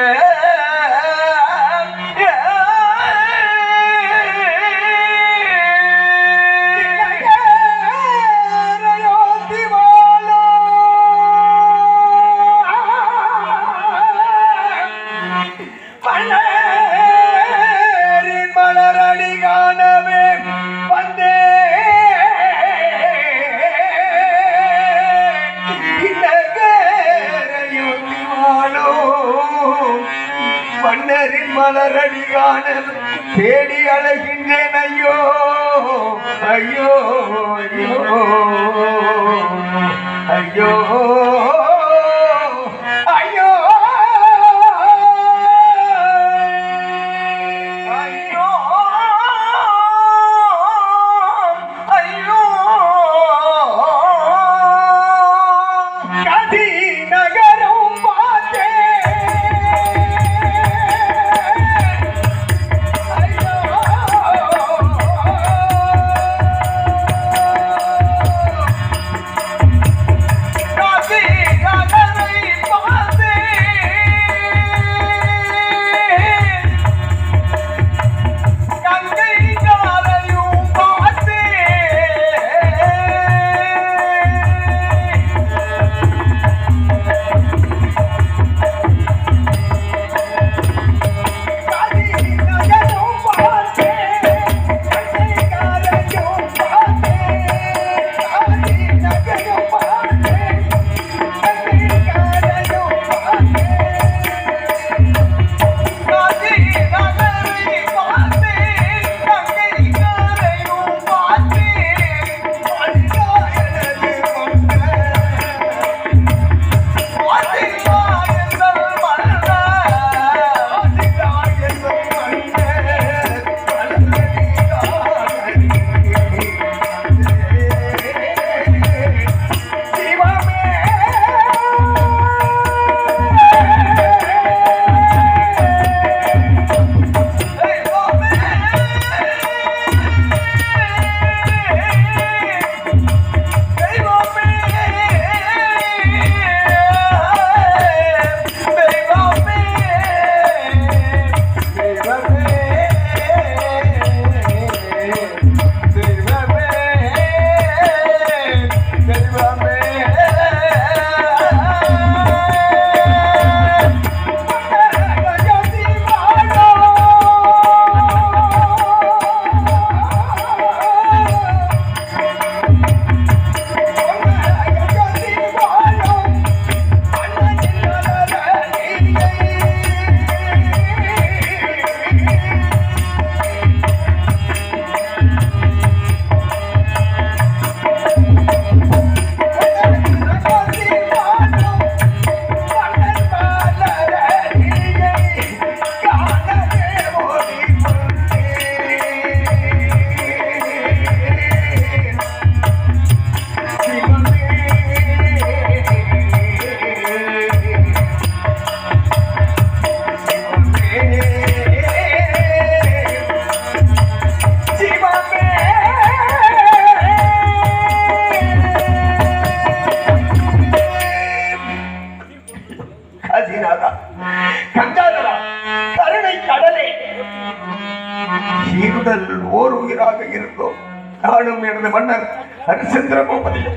Yeah. மன்னரின் மலரடி காண தேடி அழகின்றேன். ஐயோ ஐயோ ஐயோ ஐயோ. ஹரிச்சந்திர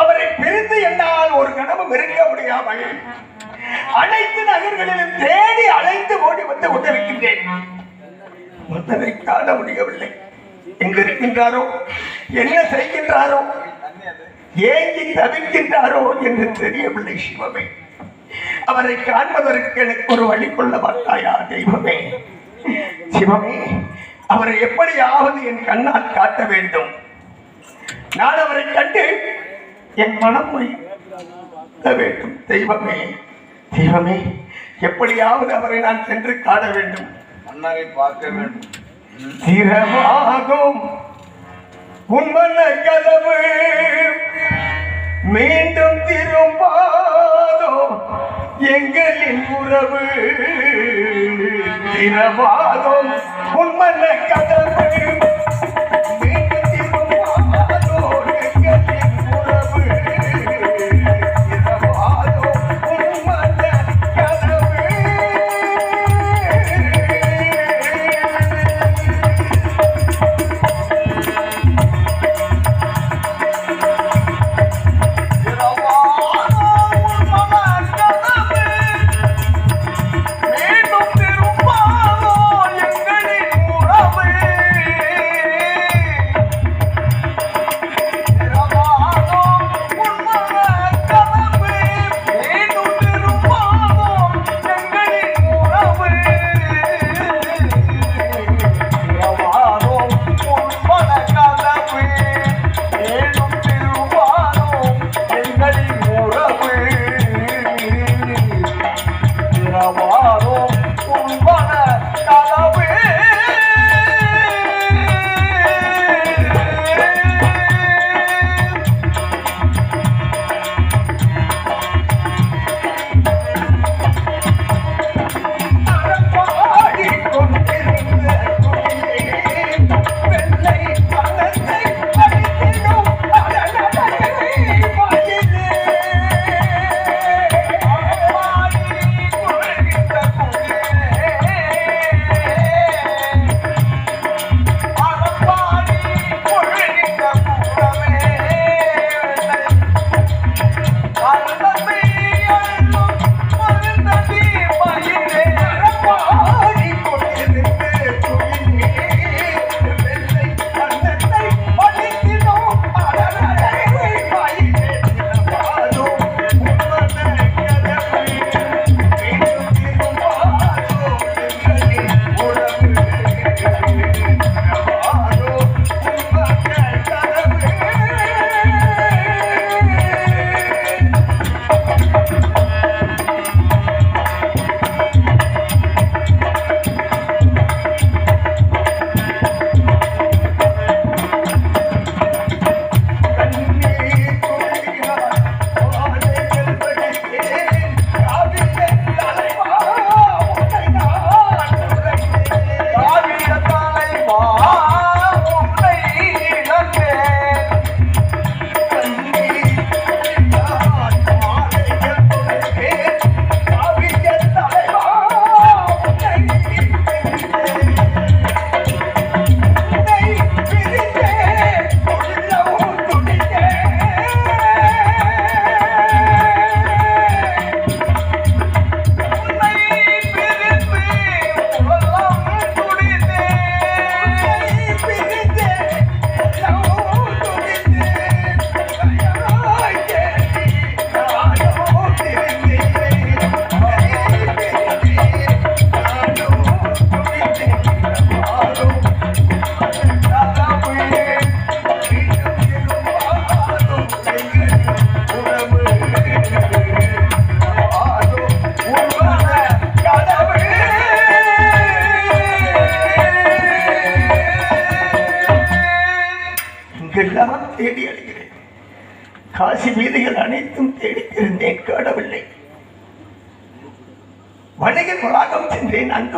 அவரை பிரிந்து என்னால் ஒரு கனவும் இருக்க முடியாமல் அனைத்து நகர்களிலும் தேடி அழைத்து ஓடி வந்து கொண்டிருக்கின்றேன். மன்னரை காண முடியவில்லை. எங்க இருக்கின்றாரோ என்ன செய்கின்றாரோ ஏங்கி தவிக்கின்றாரோ என்று தெரியவில்லை சிவமே. அவரை காண்பதற்கு எனக்கு ஒரு வழி கொள்ள மாட்டாயா தெய்வமே? சிவமே அவரை எப்படியாவது என் கண்ணால் காட்ட வேண்டும். நான் அவரை கண்டு என் மனம் வேண்டும். தெய்வமே தெய்வமே எப்படியாவது அவரை நான் சென்று காண வேண்டும். மன்னரை பார்க்க வேண்டும். திறமாகும் உன்மன கதவு மீண்டும் திரும்பாதோ எங்களின் உறவு. திறமாகும் உன்மன கதவு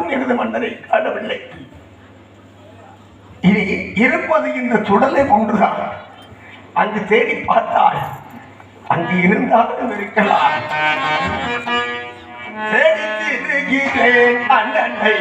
சென்றேன் எனது மன்னரை காணவில்லை. இனி இருப்பது இந்த சுடலை ஒன்றுதான் அங்கு தேடி பார்த்தால் அங்கு இருந்தாலும் இருக்கலாம். தேடித்திருக்கிறேன் அண்ணனை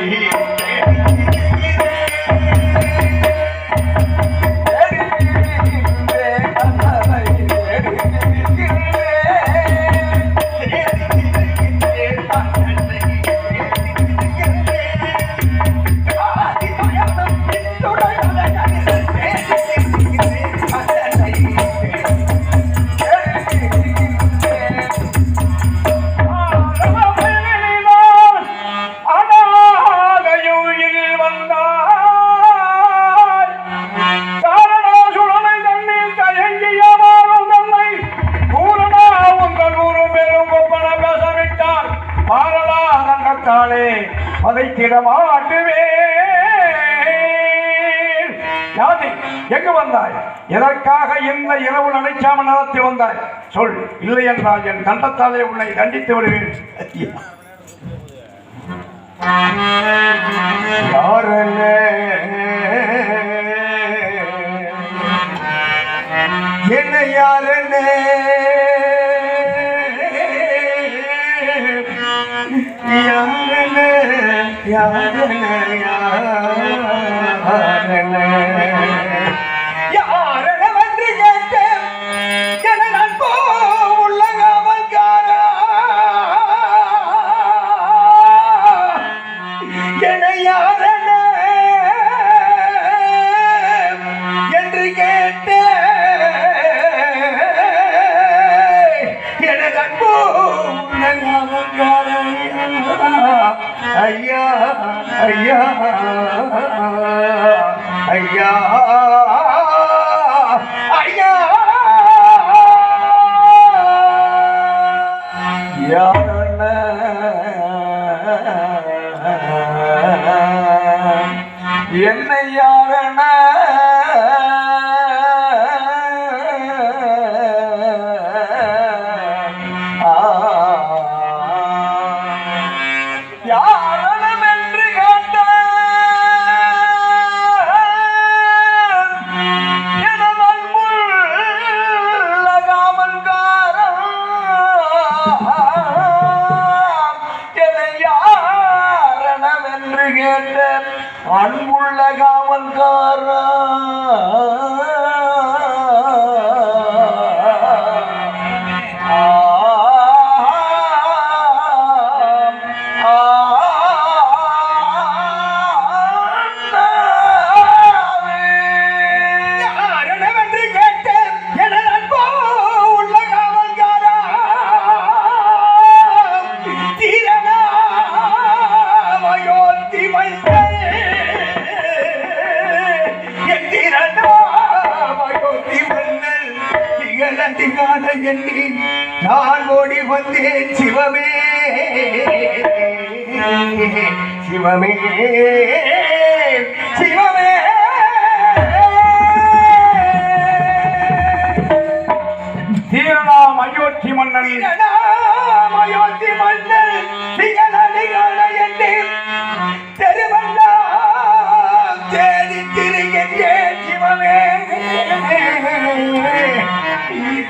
இரவு நடத்தி வந்தாய். சொல் இல்லை என்றால் என் தண்டத்தாலே உன்னை தண்டித்து விடுவேன். என்ன யாரல்ல யாரல்ல யாரல்ல யாரல்ல ஐயா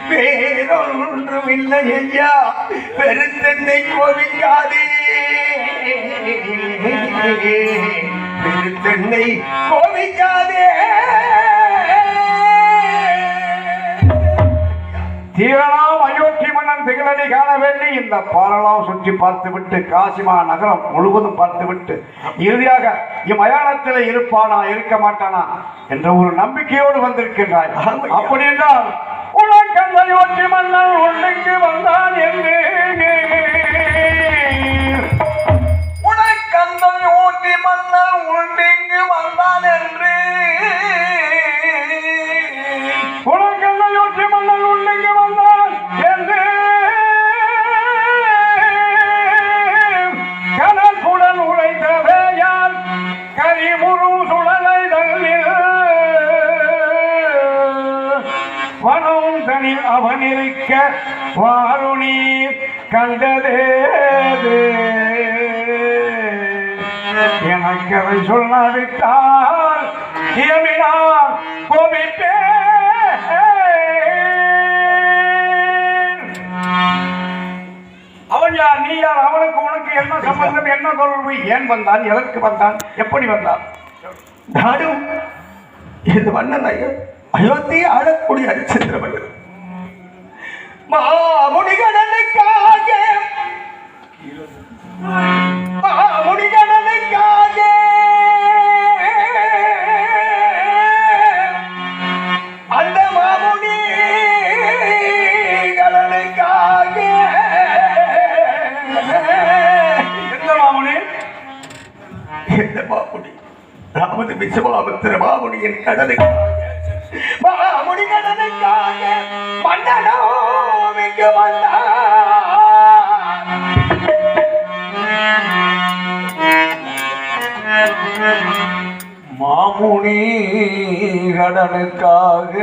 வேறொன்றும் இல்லை ஐயா. பெருத்தன்னை கோவிக்காதே பெருத்தன்னை கோவிக்காதே தீரலாம் அயோத்தி மன்னன் திகழடி காண வேண்டி இந்த பாலலாம் சுற்றி பார்த்துவிட்டு காசிமா நகரம் முழுவதும் பார்த்துவிட்டு இறுதியாக இம்மயானத்தில் இருப்பானா இருக்க மாட்டானா என்ற ஒரு நம்பிக்கையோடு வந்திருக்கின்றாய். அப்படி என்றால் உனக்கு ஒற்றி மன்னன் உள்ளிங்கு வந்தான் என்று உனக்கந்த யோட்டி மன்னன் உண்டிங்கு வந்தான் வாருணி கண்டதேது எனக்கு அதை சொல்லாவிட்டால் இயமினார் கோபிப்பே. அவன் யார் நீ யார் அவனுக்கு உனக்கு என்ன சம்பந்தம் என்ன தொடர்பு ஏன் வந்தான் எதற்கு வந்தான் எப்படி வந்தான்? நானும் இது வண்ணன் ஐயோ அயோத்தியை ஆளக்கூடிய ஹரிச்சந்திர மன்னர் மாமுனிகடனுக்காக மாமுனிகடனுக்காக அந்த மாமுனி கடனுக்காக எந்த மாமுனி? இந்த மாமுனி? ராமது விஸ்வாமித்திர மாமுனியின் கடனுக்காக மாமுனி கடனுக்காக மன்னனோ இங்கு வந்தார் மாமுனி கடனுக்காக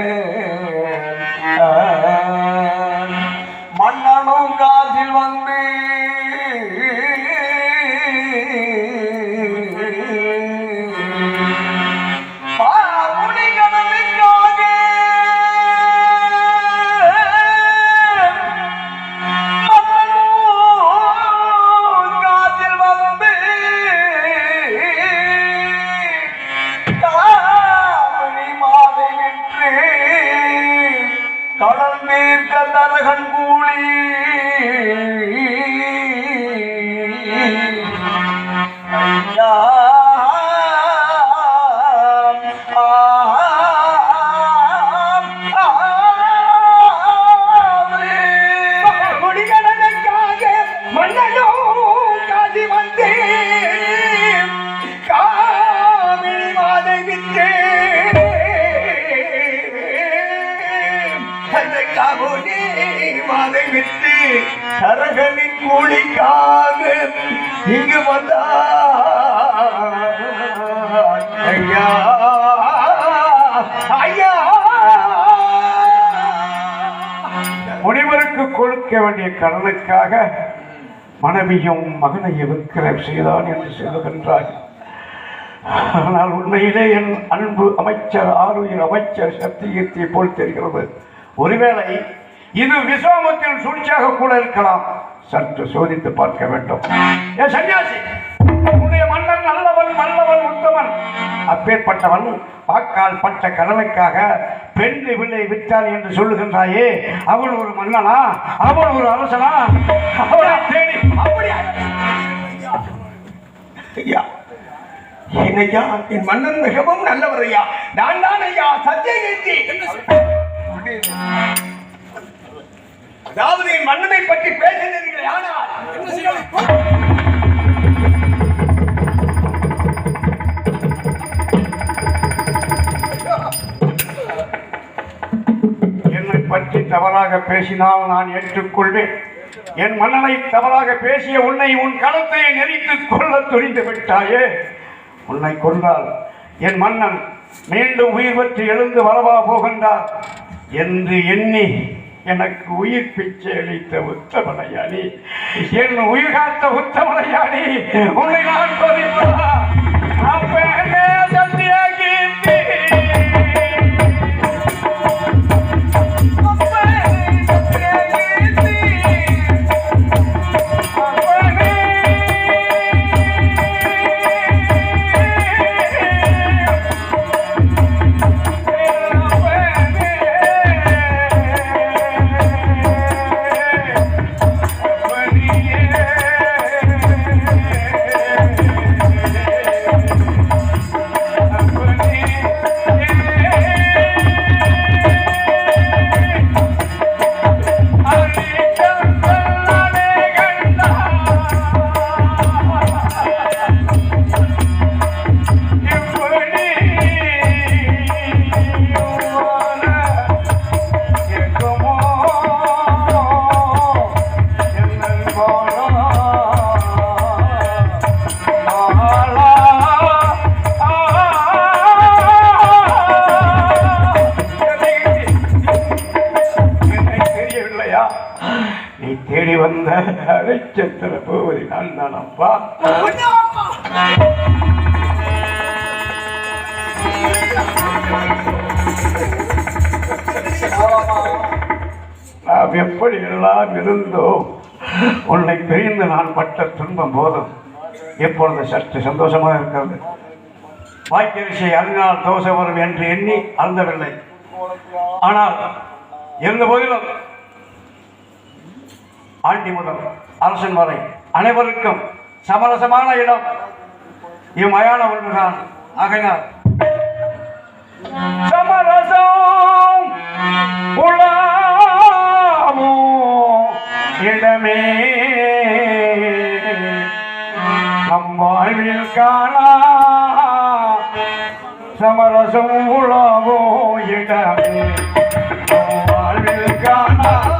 சரகனின் கூலிக்காக இங்கு வந்தா. ஐயா. ஐயா. முனிவருக்கு கொடுக்க வேண்டிய கடனுக்காக மனைவியும் மகனையும் விக்கிரம் செய்தான் என்று சொல்லுகின்றார். ஆனால் உண்மையிலே என் அன்பு அமைச்சர் ஆளுயர் அமைச்சர் சத்தியத்தை போல் தெரிகிறது. ஒருவேளை இது விஸ்வாமத்தின் சூழ்ச்சியாக கூட இருக்கலாம். சற்று சோதித்து பார்க்க வேண்டும். ஏ சன்னியாசி உன்னுடைய மன்னன் நல்லவன் நல்லவன் உத்தமன். அப்பேற்பட்டவன் வாக்கால் பட்ட கடனுக்காக பெண் விலை விட்டான் என்று சொல்லுகின்றாயே. அவன் ஒரு மன்னனா? அவன் ஒரு அரசனா? அவனை தேடி அப்படியா? ஐயா என் மன்னன் மிகவும் நல்லவர் ஐயா. நான் தான் ஐயா சத்தியகீர்த்தி. அதாவது என் மன்னனை பற்றி பேசினீர்கள் ஆனால் என்னை பற்றி தவறாக பேசினால் நான் ஏற்றுக்கொள்வேன். என் மன்னனை தவறாக பேசிய உன்னை உன் களத்தை நெறித்துக் கொள்ள துணிந்து விட்டாயே. உன்னை கொன்றால் என் மன்னன் மீண்டும் உயிர் பெற்று எழுந்து வரவா போகின்றார் என்று எண்ணி எனக்கு உயிர் பிச்சை அளித்த உத்தமலையாளி என் உயிர் காத்த உத்தமலையாளி உன்னை நான் பதிப்பதா இருந்தோம் உன்னை பிரிந்து நான் பட்ட துன்பம் போதும். எப்பொழுது சற்று சந்தோஷமாக இருக்கிறது. வாக்கியரிசை அறிஞால் தோசை வரும் என்று எண்ணி அருந்தவில்லை ஆனால் இருந்த போதிலும் ஆண்டி முதல் அரசன் வரை அனைவருக்கும் சமரசமான இடம். இம்மயான ஒன்றுதான். ஆகையினார் சமரசம் உள்ள இடமே நம் வாழ்வில் காணா. சமரசம் உலகோ இடமே. நம் வாழ்வில் காணா.